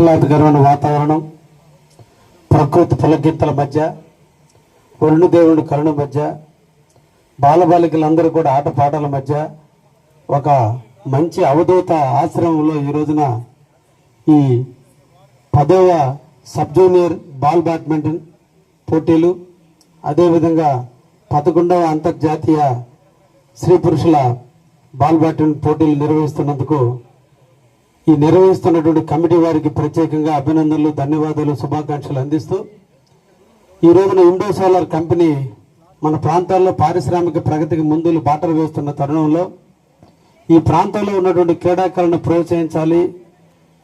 ఆహ్లాదకరమైన వాతావరణం ప్రకృతి పులగిత్తల మధ్య వరుణదేవుడి కరుణ మధ్య బాలబాలికలందరూ కూడా ఆటపాటల మధ్య ఒక మంచి అవధూత ఆశ్రమంలో ఈ రోజున ఈ పదవ సబ్ జూనియర్ బాల్ బ్యాడ్మింటన్ పోటీలు అదేవిధంగా పదకొండవ అంతర్జాతీయ స్త్రీ పురుషుల బాల్ బ్యాడ్మింటన్ పోటీలు నిర్వహిస్తున్నందుకు ఈ నిర్వహిస్తున్నటువంటి కమిటీ వారికి ప్రత్యేకంగా అభినందనలు ధన్యవాదాలు శుభాకాంక్షలు అందిస్తూ ఈ రోజున ఇండో సోలార్ కంపెనీ మన ప్రాంతాల్లో పారిశ్రామిక ప్రగతికి ముందులు బాటలు వేస్తున్న తరుణంలో ఈ ప్రాంతంలో ఉన్నటువంటి క్రీడాకారులను ప్రోత్సహించాలి.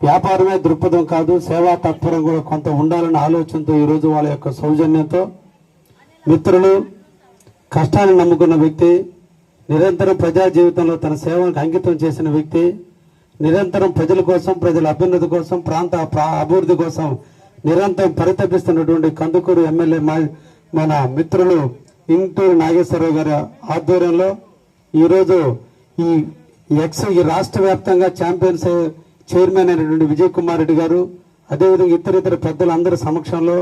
వ్యాపారమే దృక్పథం కాదు సేవా తత్పరం కూడా కొంత ఉండాలన్న ఆలోచనతో ఈరోజు వాళ్ళ యొక్క సౌజన్యంతో మిత్రులు కష్టాన్ని నమ్ముకున్న వ్యక్తి నిరంతరం ప్రజా జీవితంలో తన సేవలకు అంకితం చేసిన వ్యక్తి నిరంతరం ప్రజల కోసం ప్రజల అభ్యున్నతి కోసం ప్రాంత ప్రా- అభివృద్ధి కోసం నిరంతరం పరితపిస్తున్నటువంటి కందుకూరు ఎమ్మెల్యే మా- మన మిత్రులు ఇంటూరు నాగేశ్వరరావు గారి ఆధ్వర్యంలో ఈరోజు ఈ ఎక్స్ ఈ రాష్ట్ర వ్యాప్తంగా ఛాంపియన్స్ చైర్మన్ అయినటువంటి విజయ్ కుమార్ రెడ్డి గారు అదేవిధంగా ఇతర ఇతర పెద్దలందరి సమక్షంలో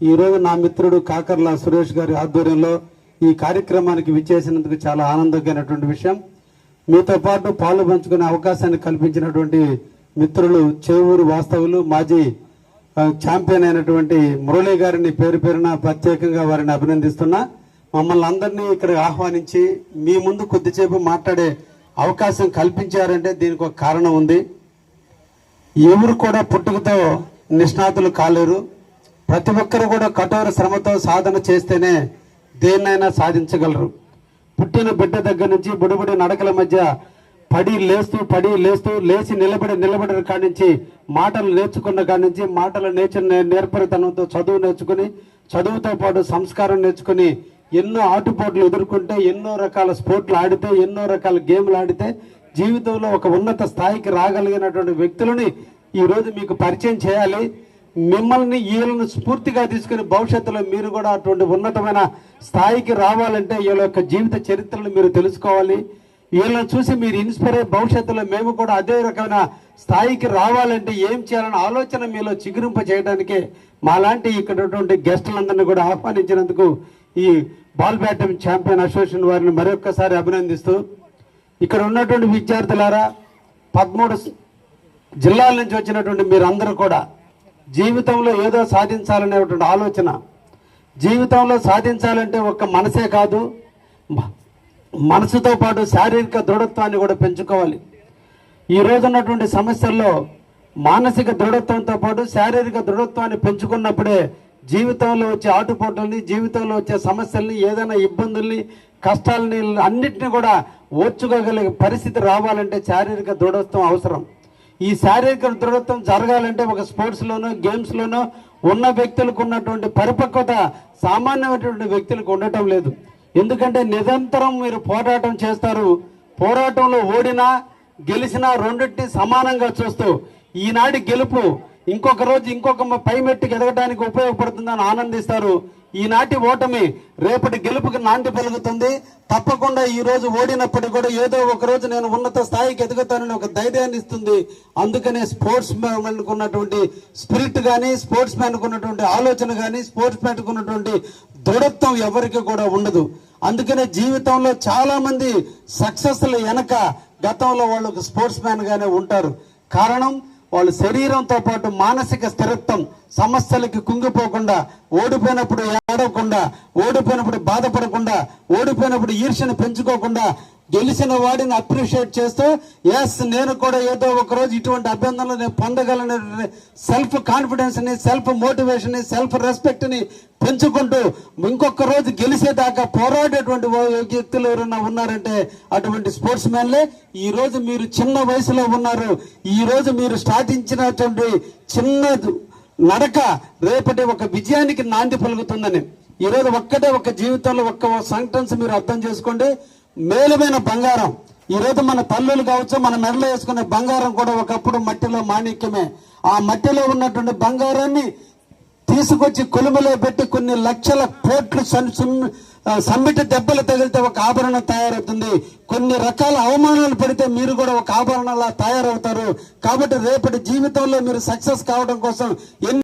ఈరోజు నా మిత్రుడు కాకర్ల సురేష్ గారి ఆధ్వర్యంలో ఈ కార్యక్రమానికి విచ్చేసినందుకు చాలా ఆనందకరమైనటువంటి విషయం. మీతో పాటు పాలు పంచుకునే అవకాశాన్ని కల్పించినటువంటి మిత్రులు చేవూరు వాస్తవులు మాజీ ఛాంపియన్ అయినటువంటి మురళీ గారిని పేరు పేరున ప్రత్యేకంగా వారిని అభినందిస్తున్నా. మమ్మల్ని అందరినీ ఇక్కడ ఆహ్వానించి మీ ముందు కొద్దిసేపు మాట్లాడే అవకాశం కల్పించారంటే దీనికి ఒక కారణం ఉంది. ఎవరు కూడా పుట్టుకతో నిష్ణాతులు కాలేరు. ప్రతి ఒక్కరు కూడా కఠోర శ్రమతో సాధన చేస్తేనే దేన్నైనా సాధించగలరు. పుట్టిన బిడ్డ దగ్గర నుంచి బుడబుడి నడకల మధ్య పడి లేస్తూ పడి లేస్తూ లేచి నిలబడి నిలబడిన కాడి నుంచి మాటలు నేర్చుకున్న కాడి నుంచి మాటలు నేర్చు నేర్పరితనంతో చదువు నేర్చుకుని చదువుతో పాటు సంస్కారం నేర్చుకుని ఎన్నో ఆటుపోట్లు ఎదుర్కొంటే ఎన్నో రకాల స్పోర్ట్లు ఆడితే ఎన్నో రకాల గేమ్లు ఆడితే జీవితంలో ఒక ఉన్నత స్థాయికి రాగలిగినటువంటి వ్యక్తులని ఈరోజు మీకు పరిచయం చేయాలి. మిమ్మల్ని వీళ్ళను స్ఫూర్తిగా తీసుకుని భవిష్యత్తులో మీరు కూడా అటువంటి ఉన్నతమైన స్థాయికి రావాలంటే వీళ్ళ యొక్క జీవిత చరిత్రను మీరు తెలుసుకోవాలి. వీళ్ళని చూసి మీరు ఇన్స్పైర్ అయ్యి భవిష్యత్తులో మేము కూడా అదే రకమైన స్థాయికి రావాలంటే ఏం చేయాలన్న ఆలోచన మీలో చిగురింప చేయడానికే మాలాంటి ఇక్కడ ఉన్నటువంటి గెస్టులందరినీ కూడా ఆహ్వానించినందుకు ఈ బాల్ బ్యాడ్మింటన్ ఛాంపియన్ అసోసియేషన్ వారిని మరొక్కసారి అభినందిస్తూ ఇక్కడ ఉన్నటువంటి విద్యార్థులారా పదమూడు జిల్లాల నుంచి వచ్చినటువంటి మీరందరూ కూడా జీవితంలో ఏదో సాధించాలనేటువంటి ఆలోచన. జీవితంలో సాధించాలంటే ఒక్క మనసే కాదు మనసుతో పాటు శారీరక దృఢత్వాన్ని కూడా పెంచుకోవాలి. ఈ రోజున్నటువంటి సమస్యల్లో మానసిక దృఢత్వంతో పాటు శారీరక దృఢత్వాన్ని పెంచుకున్నప్పుడే జీవితంలో వచ్చే ఆటుపోట్లని జీవితంలో వచ్చే సమస్యల్ని ఏదైనా ఇబ్బందుల్ని కష్టాలని అన్నిటిని కూడా ఓర్చుకోగలిగే పరిస్థితి రావాలంటే శారీరక దృఢత్వం అవసరం. ఈ శారీరక దృఢత్వం జరగాలంటే ఒక స్పోర్ట్స్లోనో గేమ్స్లోనో ఉన్న వ్యక్తులకు ఉన్నటువంటి పరిపక్వత సామాన్యమైనటువంటి వ్యక్తులకు ఉండటం లేదు. ఎందుకంటే నిరంతరం మీరు పోరాటం చేస్తారు. పోరాటంలో ఓడినా గెలిచినా రెండింటిని సమానంగా చూస్తూ ఈనాటి గెలుపు ఇంకొక రోజు ఇంకొక మ- పై మెట్టుకు ఎదగడానికి ఉపయోగపడుతుందని ఆనందిస్తారు. ఈనాటి ఓటమి రేపటి గెలుపుకి నాంది పలుకుతుంది. తప్పకుండా ఈ రోజు ఓడినప్పటికీ కూడా ఏదో ఒక రోజు నేను ఉన్నత స్థాయికి ఎదుగుతానని ఒక ధైర్యాన్ని ఇస్తుంది. అందుకనే స్పోర్ట్స్ మ్యాన్కు ఉన్నటువంటి స్పిరిట్ కానీ స్పోర్ట్స్ మ్యాన్కు ఉన్నటువంటి ఆలోచన కానీ స్పోర్ట్స్ మ్యాన్కు ఉన్నటువంటి దృఢత్వం ఎవరికి కూడా ఉండదు. అందుకనే జీవితంలో చాలా మంది సక్సెస్ల వెనక గతంలో వాళ్ళు స్పోర్ట్స్ మ్యాన్ గానే ఉంటారు. కారణం వాళ్ళు శరీరంతో పాటు మానసిక స్థిరత్వం సమస్యలకి కుంగిపోకుండా ఓడిపోయినప్పుడు ఏడవకుండా ఓడిపోయినప్పుడు బాధపడకుండా ఓడిపోయినప్పుడు ఈర్ష్యను పెంచుకోకుండా గెలిచిన వాడిని అప్రిషియేట్ చేస్తూ ఎస్ నేను కూడా ఏదో ఒక రోజు ఇటువంటి అభ్యంతరాలు నేను పొందగలను సెల్ఫ్ కాన్ఫిడెన్స్ని సెల్ఫ్ మోటివేషన్ని సెల్ఫ్ రెస్పెక్ట్ని పెంచుకుంటూ ఇంకొక రోజు గెలిచేదాకా పోరాడేటువంటి ఓ వ్యక్తులు ఎవరైనా ఉన్నారంటే అటువంటి స్పోర్ట్స్ మ్యాన్లే ఈ రోజు మీరు చిన్న వయసులో ఉన్నారు. ఈ రోజు మీరు స్టార్టించినటువంటి చిన్న నడక రేపటి ఒక విజయానికి నాంది పలుకుతుందని. ఈ రోజు ఒక్కటే ఒక జీవితంలో ఒక్క సెంటెన్స్ మీరు అర్థం చేసుకోండి. మేలుమైన బంగారం. ఈ రోజు మన తల్లులు కావచ్చు మన మెడలో వేసుకునే బంగారం కూడా ఒకప్పుడు మట్టిలో మాణిక్యమే. ఆ మట్టిలో ఉన్నటువంటి బంగారాన్ని తీసుకొచ్చి కొలుములో పెట్టి కొన్ని లక్షల కోట్లు సన్- దెబ్బలు తగిలితే ఒక ఆభరణం తయారవుతుంది. కొన్ని రకాల అవమానాలు పడితే మీరు కూడా ఒక ఆభరణలా తయారవుతారు. కాబట్టి రేపటి జీవితంలో మీరు సక్సెస్ కావడం కోసం ఎన్ని